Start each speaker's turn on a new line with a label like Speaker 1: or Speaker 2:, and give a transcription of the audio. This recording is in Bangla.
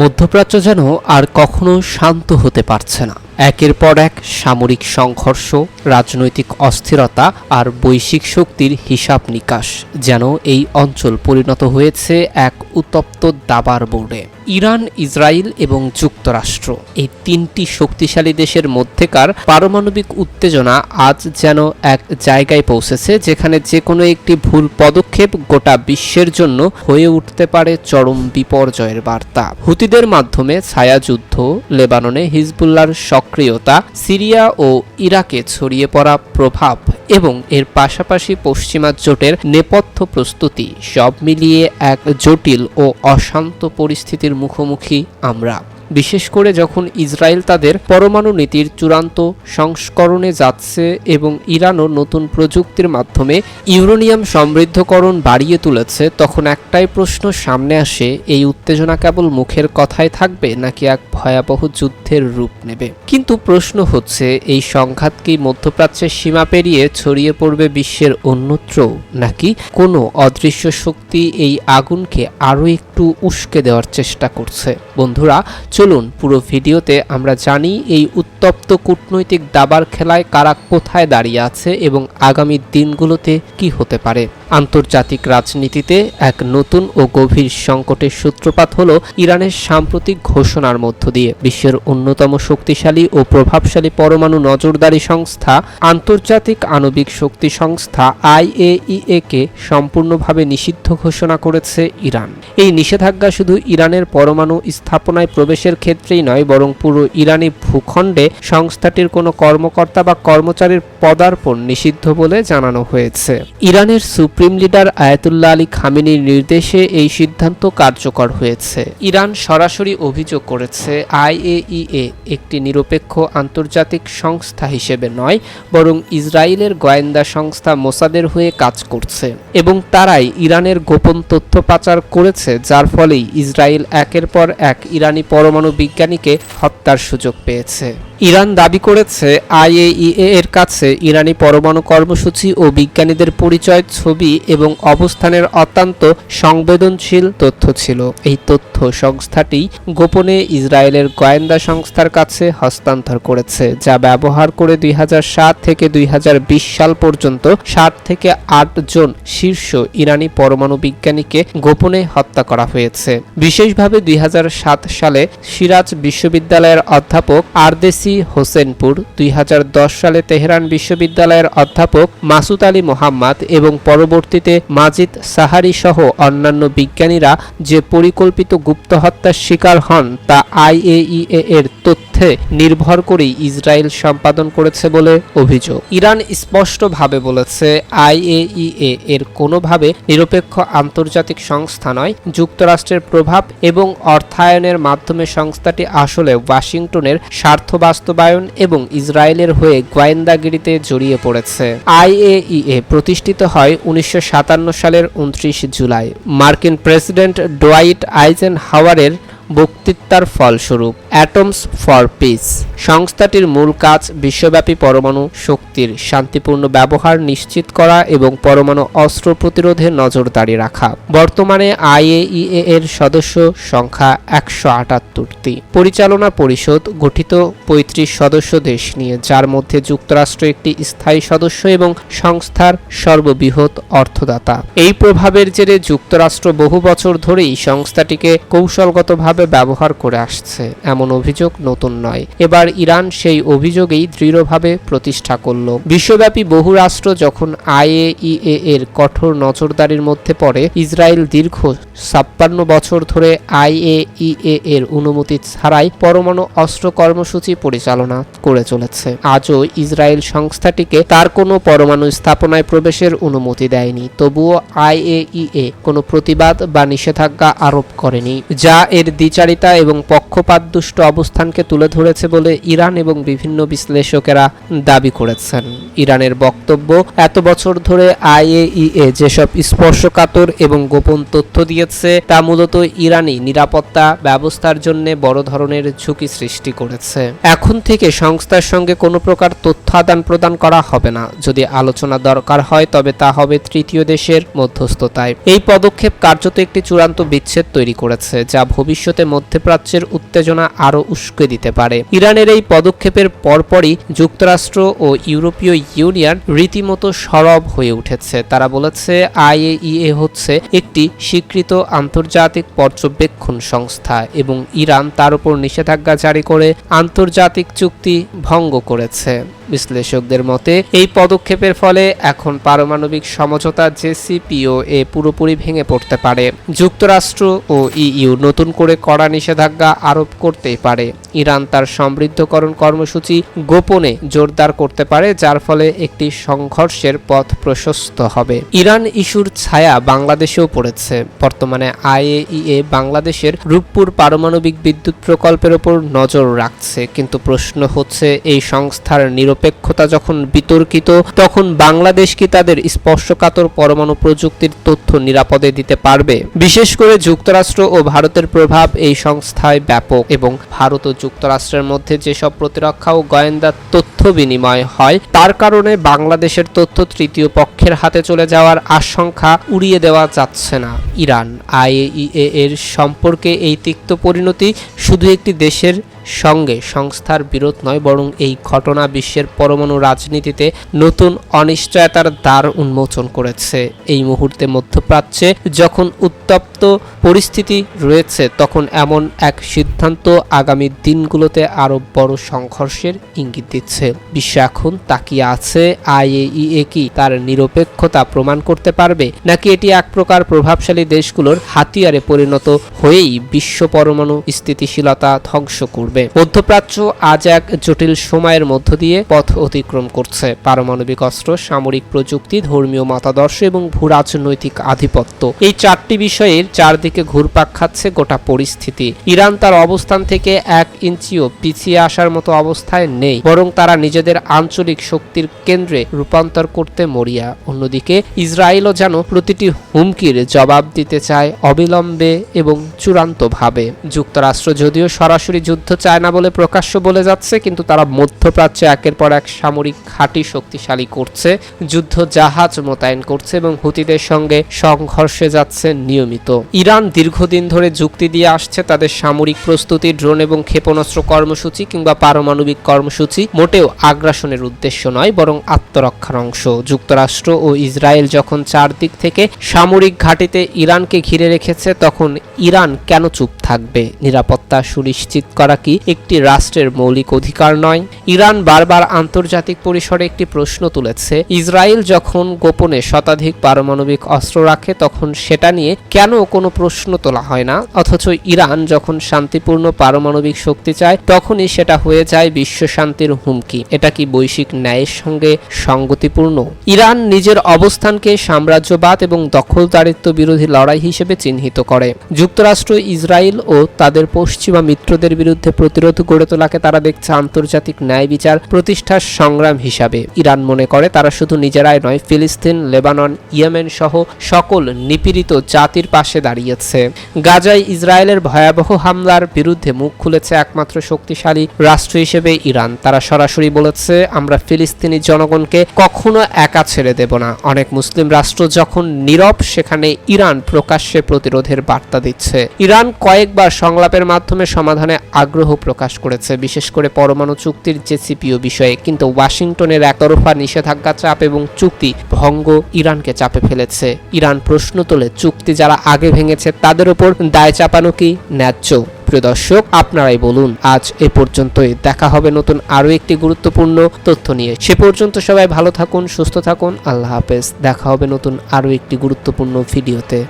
Speaker 1: মধ্যপ্রাচ্য যেন আর কখনো শান্ত হতে পারছে না। একের পর এক সামরিক সংঘর্ষ, রাজনৈতিক অস্থিরতা আর বৈশ্বিক শক্তির হিসাব নিকাশ যেন এই অঞ্চল পরিণত হয়েছে এক উত্তপ্ত দাবার বোর্ডে ইরান ইসরায়েল এবং যুক্তরাষ্ট্র এই তিনটি শক্তিশালী দেশের মধ্যেকার পারমাণবিক উত্তেজনা আজ যেন এক জায়গায় পৌঁছেছে যেখানে যে কোনো একটি ভুল পদক্ষেপ গোটা বিশ্বের জন্য হয়ে উঠতে পারে চরম বিপর্যয়ের বার্তা। হুতিদের মাধ্যমে ছায়াযুদ্ধ লেবাননে হিজবুল্লার সক্রিয়তা সিরিয়া ও ইরাকে ছড়িয়ে পড়া প্রভাব এবং এর পাশাপাশি পশ্চিমা জোটের নেপথ্য প্রস্তুতি সব মিলিয়ে এক জটিল ও অশান্ত পরিস্থিতির মুখোমুখি আমরা। বিশেষ করে যখন ইসরায়েল তাদের পরমাণু নীতির চূড়ান্ত সংস্করণে যাচ্ছে এবং ইরানও নতুন প্রযুক্তির মাধ্যমে ইউরেনিয়াম সমৃদ্ধকরণ বাড়িয়ে তুলেছে, তখন একটাই প্রশ্ন সামনে আসে, এই উত্তেজনা কেবল মুখের কথায় থাকবে নাকি এক ভয়াবহ যুদ্ধের রূপ নেবে? কিন্তু প্রশ্ন হচ্ছে, এই সংঘাত কি মধ্যপ্রাচ্যের সীমা পেরিয়ে ছড়িয়ে পড়বে বিশ্বের অন্যত্র, নাকি কোনো অদৃশ্য শক্তি এই আগুনকে আরও একটু উস্কে দেওয়ার চেষ্টা করছে। বন্ধুরা, চলুন পুরো ভিডিওতে আমরা জানি এই উত্তপ্ত কূটনৈতিক দাবার খেলায় কারা কোথায় দাঁড়িয়ে আছে এবং আগামী দিনগুলোতে কি হতে পারে। আন্তর্জাতিক রাজনীতিতে এক নতুন ও গভীর সংকটের সূত্রপাত হল ইরানের সাম্প্রতিক ঘোষণার মধ্য দিয়ে। বিশ্বের অন্যতম শক্তিশালী ও প্রভাবশালী পরমাণু নজরদারি সংস্থা, আন্তর্জাতিক আণবিক শক্তি সংস্থা আইএইএ কে সম্পূর্ণভাবে নিষিদ্ধ ঘোষণা করেছে ইরান। এই নিষেধাজ্ঞা শুধু ইরানের পরমাণু স্থাপনায় প্রবেশের ক্ষেত্রেই নয়, বরং পুরো ইরানি ভূখণ্ডে সংস্থাটির কোনো কর্মকর্তা বা কর্মচারীর পদার্পণ নিষিদ্ধ বলে জানানো হয়েছে। ইরানের সুপ্রিম লিডার আয়াতুল্লাহ আলী খামেনির নির্দেশে এই সিদ্ধান্ত কার্যকর হয়েছে। ইরান সরাসরি অভিযোগ করেছে, আইএইএ একটি নিরপেক্ষ আন্তর্জাতিক সংস্থা হিসেবে নয়, বরং ইসরায়েলের গোয়েন্দা সংস্থা মোসাদের হয়ে কাজ করছে। এবং তারাই ইরানের গোপন তথ্য পাচার করেছে যার ফলেই ইসরায়েল একের পর এক ইরানি পরমাণু বিজ্ঞানীকে হত্যার সুযোগ পেয়েছে। ইরান দাবি করেছে, আইএইএ এর কাছে ইরানি পরমাণু কর্মসূচি ও বিজ্ঞানীদের পরিচয়, ছবি এবং অবস্থানের অত্যন্ত সংবেদনশীল তথ্য ছিল। এই তথ্য সংস্থাটি গোপনে ইসরায়েলের গোয়েন্দা সংস্থার কাছে হস্তান্তর করেছে, যা ব্যবহার করে দুই হাজার সাত থেকে দুই হাজার বিশ সাল পর্যন্ত ষাট থেকে আট জন শীর্ষ ইরানি পরমাণু বিজ্ঞানীকে গোপনে হত্যা করা হয়েছে। বিশেষভাবে দুই হাজার সাত সালে সিরাজ বিশ্ববিদ্যালয়ের অধ্যাপক আরদেসি হোসেনপুর, দুই হাজার দশ সালে তেহরান বিশ্ববিদ্যালয়ের অধ্যাপক মাসুদ আলী মোহাম্মদ এবং পরবর্তীতে মাজিদ সাহারি সহ অন্যান্য বিজ্ঞানীরা যে পরিকল্পিত গুপ্ত হত্যার শিকার হন তা আইএইএ এর তথ্যে নির্ভর করেই ইসরায়েল সম্পাদন করেছে বলে অভিযোগ। ইরান স্পষ্টভাবে বলেছে, আইএইএ এর কোনোভাবে নিরপেক্ষ আন্তর্জাতিক সংস্থা নয়, যুক্তরাষ্ট্রের প্রভাব এবং অর্থায়নের মাধ্যমে সংস্থাটি আসলে ওয়াশিংটনের স্বার্থ বাস্তবায়ন এবং ইসরায়েলের হয়ে গোয়েন্দাগিরিতে জড়িয়ে পড়েছে। আইএইএ প্রতিষ্ঠিত হয় উনিশশো সাতান্ন সালের উনত্রিশ জুলাই। মার্কিন প্রেসিডেন্ট ডোয়াইট আইজেন হাওয়ারের বক্তৃতার ফলস্বরূপ অ্যাটমস ফর পিস সংস্থাটির মূল কাজ বিশ্বব্যাপী পরমাণু শক্তির শান্তিপূর্ণ ব্যবহার নিশ্চিত করা এবং পরমাণু অস্ত্র প্রতিরোধে নজরদারি রাখা। বর্তমানে আইএইএ এর সদস্য সংখ্যা একশো আটাত্তরটি। পরিচালনা পরিষদ গঠিত পঁয়ত্রিশ সদস্য দেশ নিয়ে, যার মধ্যে যুক্তরাষ্ট্র একটি স্থায়ী সদস্য এবং সংস্থার সর্ববৃহৎ অর্থদাতা। এই প্রভাবের জেরে যুক্তরাষ্ট্র বহু বছর ধরেই সংস্থাটিকে কৌশলগতভাবে ব্যবহার করে আসছে এমন অভিযোগ নতুন নয়। এবার ইরান সেই অভিযোগেই দৃঢ়ভাবে প্রতিষ্ঠা করল। বিশ্বব্যাপী বহু রাষ্ট্র যখন আইএইএ এর কঠোর নজরদারির মধ্যে পড়ে, ইসরায়েল দীর্ঘ ছাপ্পান্ন বছর ধরে আইএইএ এর অনুমতি ছাড়াই পরমাণু অস্ত্র কর্মসূচি পরিচালনা করে চলেছে। আজও ইসরায়েল সংস্থাটিকে তার কোনো পরমাণু স্থাপনায় প্রবেশের অনুমতি দেয়নি, তবুও আইএইএ কোনো প্রতিবাদ বা নিষেধাজ্ঞা আরোপ করেনি, যা এর দ্বিচারিতা এবং পক্ষপাতদুষ্ট অবস্থানকে তুলে ধরেছে বলে ইরান এবং বিভিন্ন বিশ্লেষকেরা দাবি করেছেন। ইরানের বক্তব্য, এত বছর ধরে আইএইএ যেসব স্পর্শকাতর এবং গোপন তথ্য দিয়েছে, তা মূলত ইরানি নিরাপত্তা ব্যবস্থার জন্য বড় ধরনের ঝুঁকি সৃষ্টি করেছে। এখন থেকে সংস্থার সঙ্গে কোনো প্রকার তথ্য আদান প্রদান করা হবে না। যদি আলোচনা দরকার হয়, তবে তা হবে তৃতীয় দেশের মধ্যস্থতায়। এই পদক্ষেপ কার্যত একটি চূড়ান্ত বিচ্ছেদ তৈরি করেছে, যা ভবিষ্যতে ভবিষ্যতে মধ্যপ্রাচ্যের উত্তেজনা আরও উস্কে দিতে পারে। ইরানের এই পদক্ষেপের পরপরই যুক্তরাষ্ট্র ও ইউরোপীয় ইউনিয়ন রীতিমতো সরব হয়ে উঠেছে। তারা বলেছে, আইএইএ হচ্ছে একটি স্বীকৃত আন্তর্জাতিক পর্যবেক্ষণ সংস্থা এবং ইরান তার উপর নিষেধাজ্ঞা জারি করে আন্তর্জাতিক চুক্তি ভঙ্গ করেছে। বিশ্লেষকদের মতে, এই পদক্ষেপের ফলে এখন পারমাণবিক সমঝোতা জেসিপিও এ পুরোপুরি ভেঙে পড়তে পারে। যুক্তরাষ্ট্র ও ইইউ নতুন করে কড়া নিষেধাজ্ঞা আরোপ করতেই পারে। ইরান তার সমৃদ্ধকরণ কর্মসূচি গোপনে জোরদার করতে পারে, যার ফলে একটি সংঘর্ষের পথ প্রশস্ত হবে। ইরান ইস্যুর ছায়া বাংলাদেশেও পড়েছে। বর্তমানে আইএইএ বাংলাদেশের রূপপুর পারমাণবিক বিদ্যুৎ প্রকল্পের ওপর নজর রাখছে। কিন্তু প্রশ্ন হচ্ছে, এই সংস্থার নিরপেক্ষতা যখন বিতর্কিত, তখন বাংলাদেশ কি তাদের স্পর্শকাতর পরমাণু প্রযুক্তির তথ্য নিরাপদে দিতে পারবে? বিশেষ করে যুক্তরাষ্ট্র ও ভারতের প্রভাব এই সংস্থায় ব্যাপক এবং ভারত ও যুক্তরাষ্ট্রের মধ্যে যেসব প্রতিরক্ষা ও গোয়েন্দা তথ্য বিনিময় হয়, তার কারণে বাংলাদেশের তথ্য তৃতীয় পক্ষের হাতে চলে যাওয়ার আশঙ্কা উড়িয়ে দেওয়া যাচ্ছে না। ইরান, আইএইএ এর সম্পর্কে এই তিক্ত পরিণতি শুধু একটি দেশের সঙ্গে সংস্থার বিরোধ নয়, বরং এই ঘটনা বিশ্বের পরমাণু রাজনীতিতে নতুন অনিশ্চয়তার দ্বার উন্মোচন করেছে। এই মুহূর্তে মধ্যপ্রাচ্যে যখন উত্তপ্ত পরিস্থিতি রয়েছে, তখন এমন এক সিদ্ধান্ত আগামী দিনগুলোতে আরও বড় সংঘর্ষের ইঙ্গিত দিচ্ছে। বিশ্ব এখন তাকিয়ে আছে, আইএইএ কি তার নিরপেক্ষতা প্রমাণ করতে পারবে, নাকি এটি এক প্রকার প্রভাবশালী দেশগুলোর হাতিয়ারে পরিণত হয়েই বিশ্ব পরমাণু স্থিতিশীলতা ধ্বংস করবে? মধ্যপ্রাচ্য আজ এক জটিল সময়ের মধ্য দিয়ে পথ অতিক্রম করছে। পারমাণবিক অস্ত্র, সামরিক প্রযুক্তি, ধর্মীয় মতাদর্শ এবং ভূরাজনৈতিক আধিপত্য। এই চারটি বিষয়ের চারদিকে ঘুরপাক খাচ্ছে গোটা পরিস্থিতি। ইরান তার অবস্থান থেকে এক ইঞ্চিও পিছিয়ে আসার মতো অবস্থায় নেই, বরং তারা নিজেদের আঞ্চলিক শক্তির কেন্দ্রে রূপান্তর করতে মরিয়া। অন্যদিকে ইসরায়েলও যেন প্রতিটি হুমকির জবাব দিতে চায় অবিলম্বে এবং চূড়ান্তভাবে। যুক্তরাষ্ট্র যদিও সরাসরি যুদ্ধ চায় না বলে প্রকাশ্য বলে যাচ্ছে, কিন্তু তারা মধ্যপ্রাচ্যে একের পর এক সামরিক ঘাঁটি শক্তিশালী করছে, যুদ্ধ জাহাজ মোতায়েন করছে এবং হুতিদের সঙ্গে সংঘর্ষে যাচ্ছে নিয়মিত। ইরান দীর্ঘদিন ধরে যুক্তি দিয়ে আসছে তাদের সামরিক প্রস্তুতি, ড্রোন এবং ক্ষেপণাস্ত্র কর্মসূচি কিংবা পারমাণবিক কর্মসূচি মোটেও আগ্রাসনের উদ্দেশ্য নয়, বরং আত্মরক্ষার অংশ। যুক্তরাষ্ট্র ও ইসরায়েল যখন চারদিক থেকে সামরিক ঘাঁটিতে ইরানকে ঘিরে রেখেছে, তখন ইরান কেন চুপ থাকবে? নিরাপত্তা সুনিশ্চিত করা কি একটি রাষ্ট্রের মৌলিক অধিকার নয়। ইরান বারবার আন্তর্জাতিক পরিসরে একটি প্রশ্ন তুলেছে, ইসরায়েল যখন গোপনে শতাধিক পারমাণবিক অস্ত্র রাখে, তখন সেটা নিয়ে কেন কোনো প্রশ্ন তোলা হয় না? অথচ ইরান যখন শান্তিপূর্ণ পারমাণবিক শক্তি চায়, তখনই সেটা হয়ে যায় বিশ্ব শান্তির হুমকি। এটা কি বৈশ্বিক ন্যায়ের সঙ্গে সঙ্গতিপূর্ণ? ইরান নিজের অবস্থানকে সাম্রাজ্যবাদ এবং দখলদারিত্ব বিরোধী লড়াই হিসেবে চিহ্নিত করে। যুক্তরাষ্ট্র, ইসরায়েল ও তাদের পশ্চিমা মিত্রদের বিরুদ্ধে প্রতিরোধ গড়ে তোলাকে তারা দেখছে আন্তর্জাতিক ন্যায় বিচার প্রতিষ্ঠার সংগ্রাম হিসাবে। ইরান মনে করে তারা শুধু নিজেরাই নয়, ফিলিস্তিন, লেবানন, ইয়েমেন সহ সকল নিপীড়িত জাতির পাশে দাঁড়িয়েছে। গাজায় ইসরায়েলের ভয়াবহ হামলার বিরুদ্ধে মুখ খুলেছে একমাত্র শক্তিশালী রাষ্ট্র হিসেবে ইরান। তারা সরাসরি বলেছে, আমরা ফিলিস্তিনি জনগণকে কখনো একা ছেড়ে দেব না। অনেক মুসলিম রাষ্ট্র যখন নীরব, সেখানে ইরান প্রকাশ্যে প্রতিরোধের বার্তা দিচ্ছে। ইরান কয়েকবার সংলাপের মাধ্যমে সমাধানে আগ্রহ প্রকাশ করেছে, বিশেষ করে পরমাণু চুক্তির জেসিপিও বিষয়ে। কিন্তু ওয়াশিংটনের একতরফা নিষেধাজ্ঞা চাপ এবং চুক্তি ভঙ্গ ইরানকে চাপে ফেলেছে। ইরান প্রশ্ন তোলে, চুক্তি যারা আগে ভেঙেছে তাদের উপর দায় চাপানো কি ন্যায্য? প্রিয় দর্শক, আপনারাই বলুন, আজ এ পর্যন্তই। দেখা হবে নতুন আরও একটি গুরুত্বপূর্ণ তথ্য নিয়ে। সে পর্যন্ত সবাই ভালো থাকুন, সুস্থ থাকুন। আল্লাহ হাফেজ। দেখা হবে নতুন আরও একটি গুরুত্বপূর্ণ ভিডিওতে।